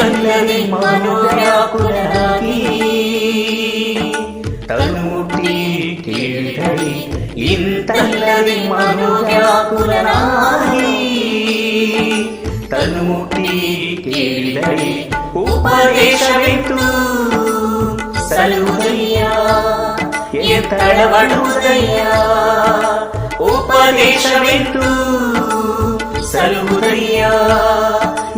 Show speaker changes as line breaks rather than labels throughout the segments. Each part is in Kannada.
కన్నది మనురాకురాకి తనుటి కీడలి ఇంతల్లది మనురాకురాకి తనుటి కీడలి ఉపదేశమితు సలుదయ్యా ఎత్తడవడుదయ్యా. ఉపదేశమితు సలుదయ్యా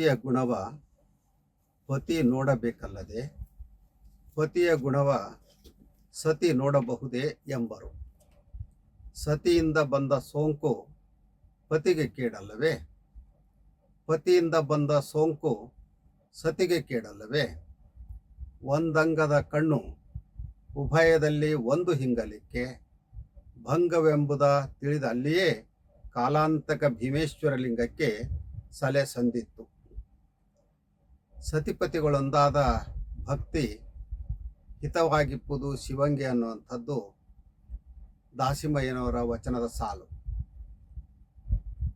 ಸತಿಯ ಗುಣವ ಪತಿ ನೋಡಬೇಕಲ್ಲದೆ ಪತಿಯ ಗುಣವ ಸತಿ ನೋಡಬಹುದೇ ಎಂಬರು. ಸತಿಯಿಂದ ಬಂದ ಸೋಂಕು ಪತಿಗೆ ಕೇಡಲ್ಲವೇ? ಪತಿಯಿಂದ ಬಂದ ಸೋಂಕು ಸತಿಗೆ ಕೇಡಲ್ಲವೇ? ಒಂದಂಗದ ಕಣ್ಣು ಉಭಯದಲ್ಲಿ ಒಂದು ಹಿಂಗಲಿಕ್ಕೆ ಭಂಗವೆಂಬುದ ತಿಳಿದ ಅಲ್ಲಿಯೇ ಕಾಲಾಂತಕ ಭೀಮೇಶ್ವರ ಲಿಂಗಕ್ಕೆ ಸಲೆ ಸಂದಿತ್ತು. ಸತಿಪತಿಗಳೊಂದಾದ ಭಕ್ತಿ ಹಿತವಾಗಿಪ್ಪುದು ಶಿವಂಗೆ ಅನ್ನುವಂಥದ್ದು ದಾಸಿಮಯ್ಯನವರ ವಚನದ ಸಾಲು.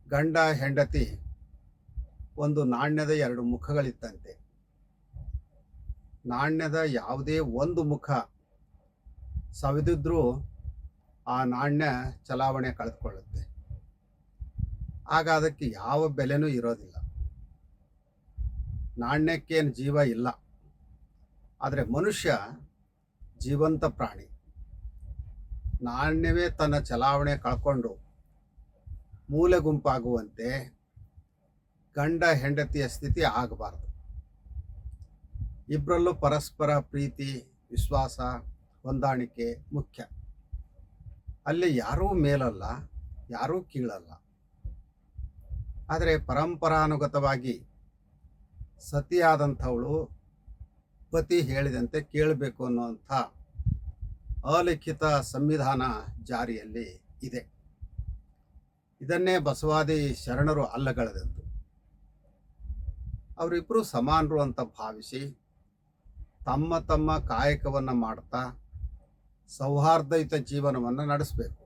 ಗಂಡ, ಹೆಂಡತಿ ಒಂದು ನಾಣ್ಯದ ಎರಡು ಮುಖಗಳಿತ್ತಂತೆ. ನಾಣ್ಯದ ಯಾವುದೇ ಒಂದು ಮುಖ ಸವಿದಿದ್ರೂ ಆ ನಾಣ್ಯ ಚಲಾವಣೆ ಕಳೆದುಕೊಳ್ಳುತ್ತೆ. ಆಗ ಅದಕ್ಕೆ ಯಾವ ಬೆಲೆನೂ ಇರೋದಿಲ್ಲ. ನಾಣ್ಯಕ್ಕೇನು ಜೀವ ಇಲ್ಲ. ಆದರೆ ಮನುಷ್ಯ ಜೀವಂತ ಪ್ರಾಣಿ. ನಾಣ್ಯವೇ ತನ್ನ ಚಲಾವಣೆ ಕಳ್ಕೊಂಡು ಮೂಲೆ ಗುಂಪಾಗುವಂತೆ ಗಂಡ ಹೆಂಡತಿಯ ಸ್ಥಿತಿ ಆಗಬಾರ್ದು. ಇಬ್ಬರಲ್ಲೂ ಪರಸ್ಪರ ಪ್ರೀತಿ, ವಿಶ್ವಾಸ, ಹೊಂದಾಣಿಕೆ ಮುಖ್ಯ. ಅಲ್ಲಿ ಯಾರೂ ಮೇಲಲ್ಲ, ಯಾರೂ ಕೀಳಲ್ಲ. ಆದರೆ ಪರಂಪರಾನುಗತವಾಗಿ ಸತಿಯಾದಂಥವಳು ಪತಿ ಹೇಳಿದಂತೆ ಕೇಳಬೇಕು ಅನ್ನುವಂಥ ಅಲಿಖಿತ ಸಂವಿಧಾನ ಜಾರಿಯಲ್ಲಿ ಇದೆ. ಇದನ್ನೇ ಬಸವಾದಿ ಶರಣರು ಅಲ್ಲಗಳೆದದ್ದು ಅವರಿಬ್ಬರು ಸಮಾನರು ಅಂತ ಭಾವಿಸಿ ತಮ್ಮ ತಮ್ಮ ಕಾಯಕವನ್ನು ಮಾಡ್ತಾ ಸೌಹಾರ್ದಯುತ ಜೀವನವನ್ನು ನಡೆಸಬೇಕು.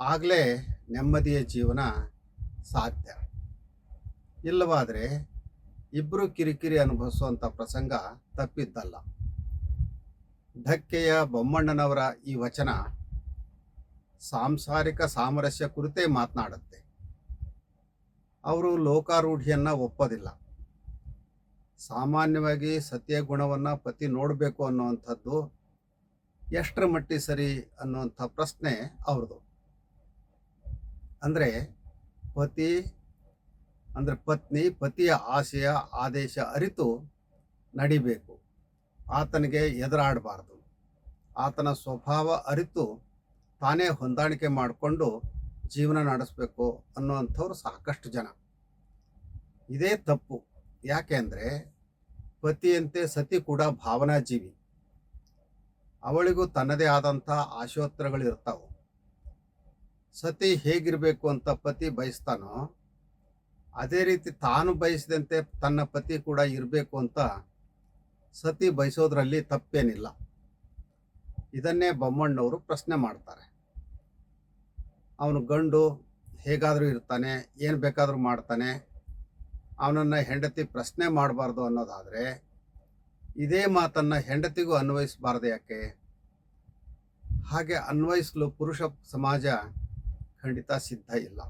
ಆಗಲೇ ನೆಮ್ಮದಿಯ ಜೀವನ ಸಾಧ್ಯ. ಇಲ್ಲವಾದರೆ ಇಬ್ಬರು ಕಿರಿಕಿರಿ ಅನುಭವಿಸುವಂಥ ಪ್ರಸಂಗ ತಪ್ಪಿದ್ದಲ್ಲ. ಧಕ್ಕೆಯ ಬೊಮ್ಮಣ್ಣನವರ ಈ ವಚನ ಸಾಂಸಾರಿಕ ಸಾಮರಸ್ಯ ಕುರಿತೇ ಮಾತನಾಡುತ್ತೆ. ಅವರು ಲೋಕಾರೂಢಿಯನ್ನು ಒಪ್ಪೋದಿಲ್ಲ. ಸಾಮಾನ್ಯವಾಗಿ ಸತ್ಯ ಗುಣವನ್ನು ಪತಿ ನೋಡಬೇಕು ಅನ್ನುವಂಥದ್ದು ಎಷ್ಟರ ಮಟ್ಟಿಗೆ ಸರಿ ಅನ್ನುವಂಥ ಪ್ರಶ್ನೆ ಅವ್ರದ್ದು. ಅಂದರೆ ಪತಿ ಅಂದರೆ ಪತ್ನಿ, ಪತಿಯ ಆಶಯ ಆದೇಶ ಅರಿತು ನಡಿಬೇಕು. ಆತನಿಗೆ ಎದುರಾಡಬಾರ್ದು. ಆತನ ಸ್ವಭಾವ ಅರಿತು ತಾನೇ ಹೊಂದಾಣಿಕೆ ಮಾಡಿಕೊಂಡು ಜೀವನ ನಡೆಸಬೇಕು ಅನ್ನುವಂಥವ್ರು ಸಾಕಷ್ಟು ಜನ. ಇದೇ ತಪ್ಪು. ಯಾಕೆಂದರೆ ಪತಿಯಂತೆ ಸತಿ ಕೂಡ ಭಾವನಾ ಜೀವಿ ಅವಳಿಗೂ ತನ್ನದೇ ಆದಂಥ ಆಶೋತ್ತರಗಳಿರ್ತಾವೆ. ಸತಿ ಹೇಗಿರಬೇಕು ಅಂತ ಪತಿ ಬಯಸ್ತಾನೋ ಅದೇ ರೀತಿ ತಾನು ಬಯಸಿದಂತೆ ತನ್ನ ಪತಿ ಕೂಡ ಇರಬೇಕು ಅಂತ ಸತಿ ಬಯಸೋದ್ರಲ್ಲಿ ತಪ್ಪೇನಿಲ್ಲ. ಇದನ್ನೇ ಬೊಮ್ಮಣ್ಣವರು ಪ್ರಶ್ನೆ ಮಾಡ್ತಾರೆ. ಅವನು ಗಂಡು, ಹೇಗಾದರೂ ಇರ್ತಾನೆ, ಏನು ಬೇಕಾದರೂ ಮಾಡ್ತಾನೆ. ಅವನನ್ನು ಹೆಂಡತಿ ಪ್ರಶ್ನೆ ಮಾಡಬಾರ್ದು ಅನ್ನೋದಾದರೆ, ಇದೇ ಮಾತನ್ನು ಹೆಂಡತಿಗೂ ಅನ್ವಯಿಸಬಾರ್ದು ಯಾಕೆ? ಹಾಗೆ ಅನ್ವಯಿಸಲು ಪುರುಷ ಸಮಾಜ ಖಂಡಿತ ಸಿದ್ಧ ಇಲ್ಲ.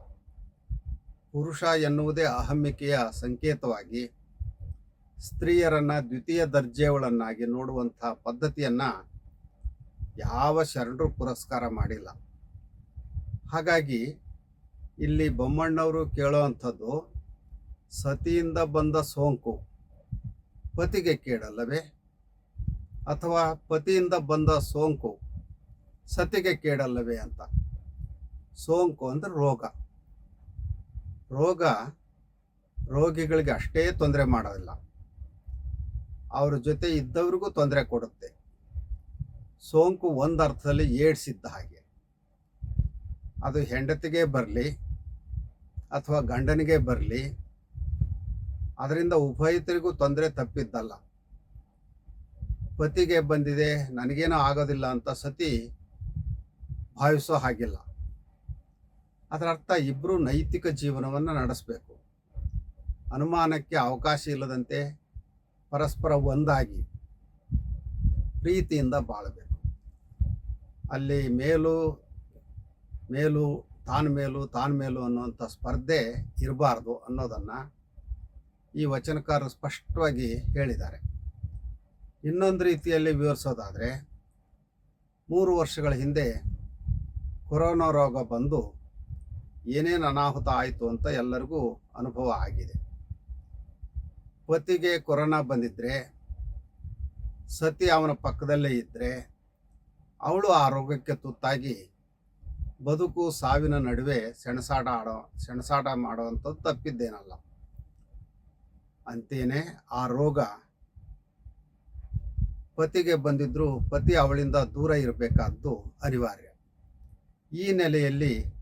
ಪುರುಷ ಎನ್ನುವುದೇ ಅಹಮ್ಮಿಕೆಯ ಸಂಕೇತವಾಗಿ ಸ್ತ್ರೀಯರನ್ನು ದ್ವಿತೀಯ ದರ್ಜೆಯವಳನ್ನಾಗಿ ನೋಡುವಂಥ ಪದ್ಧತಿಯನ್ನು ಯಾವ ಶರಣರು ಪುರಸ್ಕಾರ ಮಾಡಿಲ್ಲ. ಹಾಗಾಗಿ ಇಲ್ಲಿ ಬೊಮ್ಮಣ್ಣವರು ಕೇಳುವಂಥದ್ದು ಸತಿಯಿಂದ ಬಂದ ಸೋಂಕು ಪತಿಗೆ ಕೇಡಲ್ಲವೇ? ಅಥವಾ ಪತಿಯಿಂದ ಬಂದ ಸೋಂಕು ಸತಿಗೆ ಕೇಡಲ್ಲವೇ ಅಂತ? ಸೋಂಕು ಅಂದರೆ ರೋಗ. ರೋಗ ರೋಗಿಗಳಿಗೆ ಅಷ್ಟೇ ತೊಂದರೆ ಮಾಡೋದಿಲ್ಲ. ಅವ್ರ ಜೊತೆ ಇದ್ದವ್ರಿಗೂ ತೊಂದರೆ ಕೊಡುತ್ತೆ. ಸೋಂಕು ಒಂದು ಅರ್ಥದಲ್ಲಿ ಏಡ್ಸಿದ್ದ ಹಾಗೆ. ಅದು ಹೆಂಡತಿಗೆ ಬರಲಿ ಅಥವಾ ಗಂಡನಿಗೆ ಬರಲಿ, ಅದರಿಂದ ಉಭಯತರಿಗೂ ತೊಂದರೆ ತಪ್ಪಿದ್ದಲ್ಲ. ಪತಿಗೆ ಬಂದಿದೆ, ನನಗೇನೋ ಆಗೋದಿಲ್ಲ ಅಂತ ಸತಿ ಭಾವಿಸೋ ಹಾಗಿಲ್ಲ. ಅದರ ಅರ್ಥ ಇಬ್ಬರು ನೈತಿಕ ಜೀವನವನ್ನು ನಡೆಸಬೇಕು. ಅನುಮಾನಕ್ಕೆ ಅವಕಾಶ ಇಲ್ಲದಂತೆ ಪರಸ್ಪರ ಒಂದಾಗಿ ಪ್ರೀತಿಯಿಂದ ಬಾಳಬೇಕು. ಅಲ್ಲಿ ಮೇಲು ಮೇಲು, ತಾನು ಮೇಲು ತಾನು ಮೇಲು ಅನ್ನುವಂಥ ಸ್ಪರ್ಧೆ ಇರಬಾರ್ದು ಅನ್ನೋದನ್ನು ಈ ವಚನಕಾರರು ಸ್ಪಷ್ಟವಾಗಿ ಹೇಳಿದ್ದಾರೆ. ಇನ್ನೊಂದು ರೀತಿಯಲ್ಲಿ ವಿವರಿಸೋದಾದರೆ, ಮೂರು ವರ್ಷಗಳ ಹಿಂದೆ ಕೊರೋನಾ ರೋಗ ಬಂದು ಏನೇನು ಅನಾಹುತ ಆಯಿತು ಅಂತ ಎಲ್ಲರಿಗೂ ಅನುಭವ ಆಗಿದೆ. ಪತಿಗೆ ಕೊರೋನಾ ಬಂದಿದ್ದರೆ ಸತಿ ಅವನ ಪಕ್ಕದಲ್ಲೇ ಇದ್ದರೆ ಅವಳು ಆ ರೋಗಕ್ಕೆ ತುತ್ತಾಗಿ ಬದುಕು ಸಾವಿನ ನಡುವೆ ಸೆಣಸಾಟ ಆಡೋ, ಸೆಣಸಾಟ ಮಾಡೋವಂಥದ್ದು ತಪ್ಪಿದ್ದೇನಲ್ಲ. ಅಂತೇನೆ ಆ ರೋಗ ಪತಿಗೆ ಬಂದಿದ್ದರೂ ಪತಿ ಅವಳಿಂದ ದೂರ ಇರಬೇಕಾದ್ದು ಅನಿವಾರ್ಯ. ಈ ನೆಲೆಯಲ್ಲಿ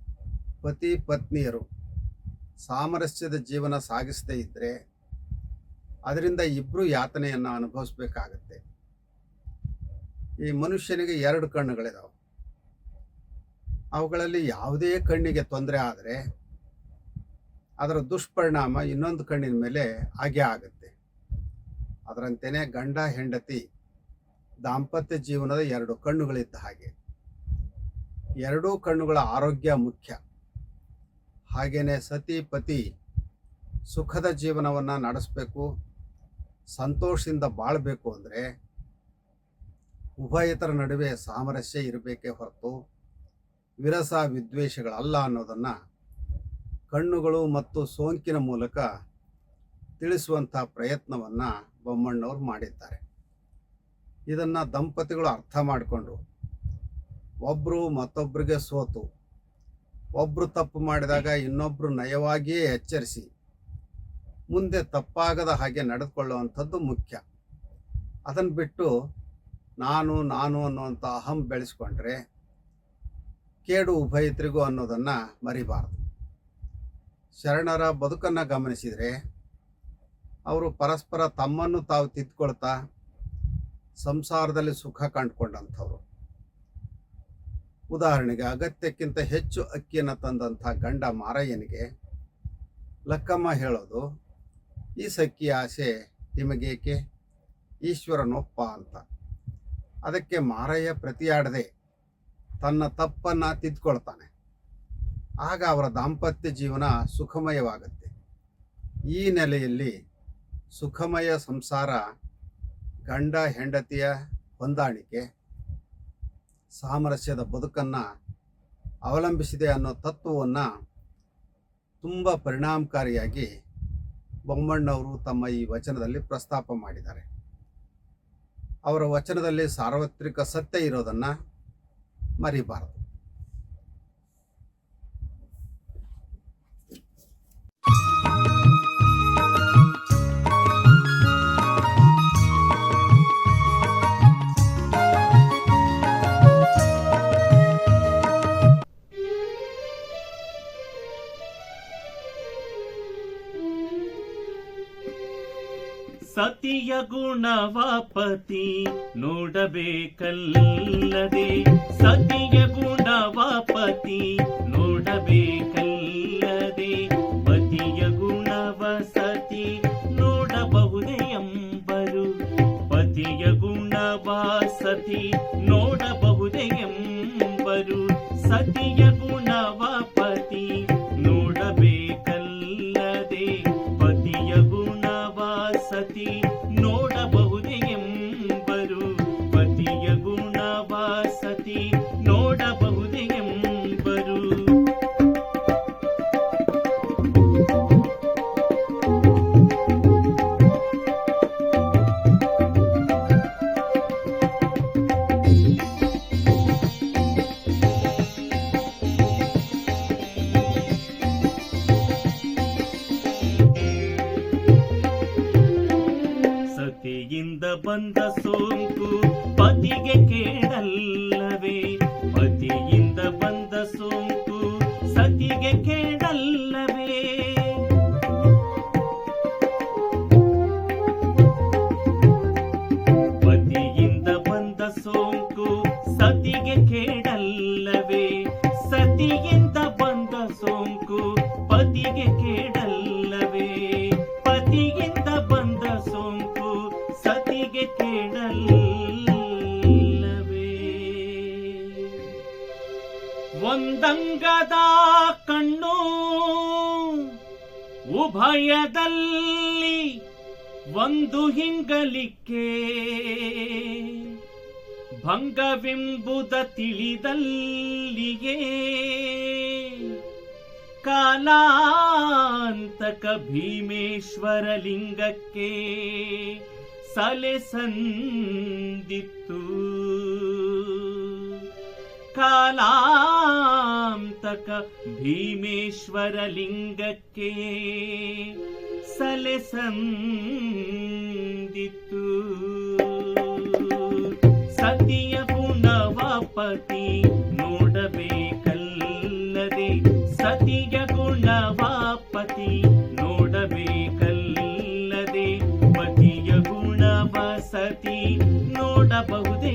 ಪತಿ ಪತ್ನಿಯರು ಸಾಮರಸ್ಯದ ಜೀವನ ಸಾಗಿಸದೇ ಇದ್ದರೆ ಅದರಿಂದ ಇಬ್ಬರು ಯಾತನೆಯನ್ನು ಅನುಭವಿಸ್ಬೇಕಾಗತ್ತೆ. ಈ ಮನುಷ್ಯನಿಗೆ ಎರಡು ಕಣ್ಣುಗಳಿದಾವೆ. ಅವುಗಳಲ್ಲಿ ಯಾವುದೇ ಕಣ್ಣಿಗೆ ತೊಂದರೆ ಆದರೆ ಅದರ ದುಷ್ಪರಿಣಾಮ ಇನ್ನೊಂದು ಕಣ್ಣಿನ ಮೇಲೆ ಆಗೇ ಆಗುತ್ತೆ. ಅದರಂತೆಯೇ ಗಂಡ, ಹೆಂಡತಿ, ದಾಂಪತ್ಯ ಜೀವನದ ಎರಡು ಕಣ್ಣುಗಳಿದ್ದ ಹಾಗೆ. ಎರಡೂ ಕಣ್ಣುಗಳ ಆರೋಗ್ಯ ಮುಖ್ಯ. ಹಾಗೇನೆ ಸತಿ ಪತಿ ಸುಖದ ಜೀವನವನ್ನು ನಡೆಸಬೇಕು, ಸಂತೋಷದಿಂದ ಬಾಳಬೇಕು ಅಂದರೆ ಉಭಯತರ ನಡುವೆ ಸಾಮರಸ್ಯ ಇರಬೇಕೇ ಹೊರತು ವಿರಸ ವಿದ್ವೇಷಗಳಲ್ಲ ಅನ್ನೋದನ್ನು ಕಣ್ಣುಗಳು ಮತ್ತು ಸೋಂಕಿನ ಮೂಲಕ ತಿಳಿಸುವಂಥ ಪ್ರಯತ್ನವನ್ನು ಬೊಮ್ಮಣ್ಣವರು ಮಾಡಿದ್ದಾರೆ. ಇದನ್ನು ದಂಪತಿಗಳು ಅರ್ಥ ಮಾಡಿಕೊಂಡು ಒಬ್ಬರು ಮತ್ತೊಬ್ಬರಿಗೆ ಸೋತು ಒಬ್ಬರು ತಪ್ಪು ಮಾಡಿದಾಗ ಇನ್ನೊಬ್ಬರು ನಯವಾಗಿಯೇ ಎಚ್ಚರಿಸಿ. ಮುಂದೆ ತಪ್ಪಾಗದ ಹಾಗೆ ನಡೆದುಕೊಳ್ಳುವಂಥದ್ದು ಮುಖ್ಯ. ಅದನ್ನು ಬಿಟ್ಟು ನಾನು ನಾನು ಅನ್ನುವಂಥ ಅಹಂ ಬೆಳೆಸ್ಕೊಂಡ್ರೆ ಕೇಡು ಉಭಯತ್ರಿಗೂ ಅನ್ನೋದನ್ನು ಮರಿಬಾರದು. ಶರಣರ ಬದುಕನ್ನು ಗಮನಿಸಿದರೆ ಅವರು ಪರಸ್ಪರ ತಮ್ಮನ್ನು ತಾವು ತಿದ್ಕೊಳ್ತಾ ಸಂಸಾರದಲ್ಲಿ ಸುಖ ಕಂಡುಕೊಂಡಂಥವ್ರು. ಉದಾಹರಣೆಗೆ ಅಗತ್ಯಕ್ಕಿಂತ ಹೆಚ್ಚು ಅಕ್ಕಿಯನ್ನು ತಂದಂಥ ಗಂಡ ಮಾರಯ್ಯನಿಗೆ, ಲಕ್ಕಮ್ಮ ಹೇಳೋದು, ಈ ಸಕ್ಕಿ ಆಸೆ ನಿಮಗೇಕೆ? ಈಶ್ವರನೊಪ್ಪ ಅಂತ. ಅದಕ್ಕೆ ಮಾರಯ್ಯ ಪ್ರತಿಯಾಡದೆ ತನ್ನ ತಪ್ಪನ್ನು ತಿದ್ಕೊಳ್ತಾನೆ. ಆಗ ಅವರ ದಾಂಪತ್ಯ ಜೀವನ ಸುಖಮಯವಾಗುತ್ತೆ. ಈ ನೆಲೆಯಲ್ಲಿ ಸುಖಮಯ ಸಂಸಾರ ಗಂಡ ಹೆಂಡತಿಯ ಹೊಂದಾಣಿಕೆ ಸಾಮರಸ್ಯದ ಬದುಕನ್ನು ಅವಲಂಬಿಸಿದೆ ಅನ್ನೋ ತತ್ವವನ್ನು ತುಂಬ ಪರಿಣಾಮಕಾರಿಯಾಗಿ ಬೊಮ್ಮಣ್ಣವರು ತಮ್ಮ ಈ ವಚನದಲ್ಲಿ ಪ್ರಸ್ತಾಪ ಮಾಡಿದ್ದಾರೆ. ಅವರ ವಚನದಲ್ಲಿ ಸಾರ್ವತ್ರಿಕ ಸತ್ಯ ಇರೋದನ್ನು ಮರಿಬಾರದು.
ಸತಿಯ ಗುಣವಾಪತಿ ನೋಡಬೇಕಲ್ಲದೆ, ಸತಿಯ ಗುಣವಾಪತಿ ನೋಡಬೇಕಲ್ಲದೆ ಪತಿಯ ಗುಣವ ಸತಿ ನೋಡಬಹುದೇ ಎಂಬರು. ಪತಿಯ ಗುಣವ ಸತಿ ನೋಡಬಹುದೇ ಉಭಯದಲ್ಲಿ ಒಂದು ಹಿಂಗಲಿಕೆ. ಭಂಗವೆಂಬುದ ತಿಳಿದಲ್ಲಿಯೇ ಕಾಲಾಂತಕ ಭೀಮೇಶ್ವರ ಲಿಂಗಕ್ಕೆ ಸಲೆ ಸಂದಿತ್ತು ಕಾಲಾಂತಕ ಭೀಮೇಶ್ವರ ಲಿಂಗಕ್ಕೆ ಸಲೆ ಸಂದಿತ್ತು ಸತಿಯ ಗುಣವಾಪತಿ ನೋಡಬೇಕಲ್ಲದೆ, ಸತಿಯ ಗುಣವಾಪತಿ ನೋಡಬೇಕಲ್ಲದೆ, ಪತಿಯ ಗುಣವ ಸತಿ ನೋಡಬಹುದೇ?